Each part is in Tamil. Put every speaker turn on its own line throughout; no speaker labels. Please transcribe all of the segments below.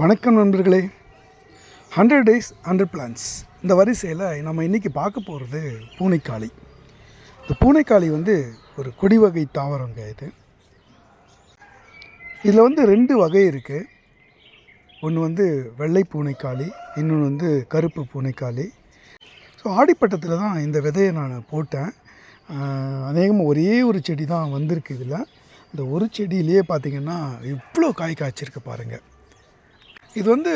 வணக்கம் நண்பர்களே. ஹண்ட்ரட் டேஸ் ஹண்ட்ரட் பிளான்ஸ் இந்த வரிசையில் நம்ம இன்றைக்கி பார்க்க போகிறது பூனைக்காளி. இந்த பூனைக்காளி வந்து ஒரு கொடி வகை தாவரங்க இது. இதில் வந்து ரெண்டு வகை இருக்குது ஒன்று வந்து வெள்ளை பூனைக்காளி இன்னொன்று வந்து கருப்பு பூனைக்காளி. ஸோ ஆடிப்பட்டத்தில் தான் இந்த விதையை நான் போட்டேன். அநேகமாக ஒரே ஒரு செடி தான் வந்திருக்கு இதில். இந்த ஒரு செடியிலேயே பார்த்தீங்கன்னா இவ்வளோ காய் காய்ச்சிருக்கு பாருங்கள் இது வந்து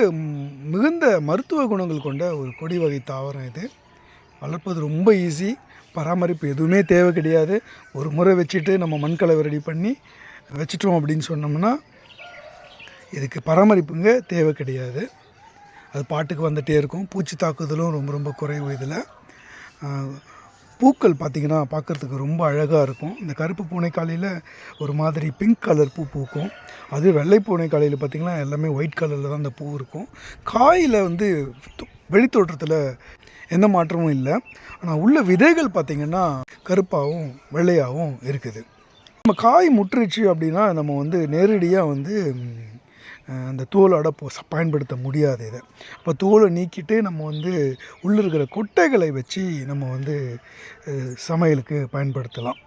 மிகுந்த மருத்துவ குணங்கள் கொண்ட ஒரு கொடி வகை தாவரம் இது. வளர்ப்பது ரொம்ப ஈஸி பராமரிப்பு எதுவுமே தேவை கிடையாது. ஒரு முறை வச்சுட்டு நம்ம மண்கலவை ரெடி பண்ணி வச்சிட்டோம் அப்படின்னு சொன்னோம்னா இதுக்கு பராமரிப்புங்க தேவை கிடையாது. அது பாட்டுக்கு வந்துகிட்டே இருக்கும். பூச்சி தாக்குதலும் ரொம்ப ரொம்ப குறைவு இதில். பூக்கள் பார்த்திங்கன்னா பார்க்குறதுக்கு ரொம்ப அழகாக இருக்கும். இந்த கருப்பு பூனைக்காலையில் ஒரு மாதிரி பிங்க் கலர் பூ பூக்கும். அது வெள்ளை பூனைக்காலையில் பார்த்திங்கன்னா எல்லாமே ஒயிட் கலரில் தான் அந்த பூ இருக்கும். காயில் வந்து வெளித்தோற்றத்தில் எந்த மாற்றமும் இல்லை. ஆனால் உள்ள விதைகள் பார்த்திங்கன்னா கருப்பாகவும் வெள்ளையாகவும் இருக்குது. நம்ம காய் முற்றுச்சு அப்படின்னா நம்ம வந்து நேரடியாக வந்து அந்த தோலோட போ- பயன்படுத்த முடியாது இதை. அப்போ தோலை நீக்கிட்டு நம்ம வந்து உள்ளே இருக்கிற கொட்டைகளை வச்சு நம்ம வந்து சமையலுக்கு பயன்படுத்தலாம்.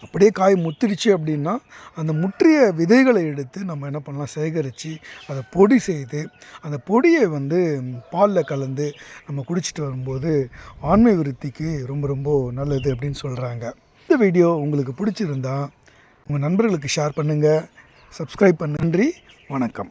அப்படியே காய் முத்திருச்சு அப்படின்னா அந்த முற்றிய விதைகளை எடுத்து நம்ம என்ன பண்ணலாம் சேகரித்து அதை பொடி செய்து அந்த பொடியை வந்து பாலில் கலந்து நம்ம குடிச்சிட்டு வரும்போது ஆண்மை விருத்திக்கு ரொம்ப ரொம்ப நல்லது அப்படின்னு சொல்கிறாங்க இந்த வீடியோ உங்களுக்கு பிடிச்சிருந்தா உங்கள் நண்பர்களுக்கு ஷேர் பண்ணுங்கள் சப்ஸ்கிரைப் பண்ண. நன்றி. வணக்கம்.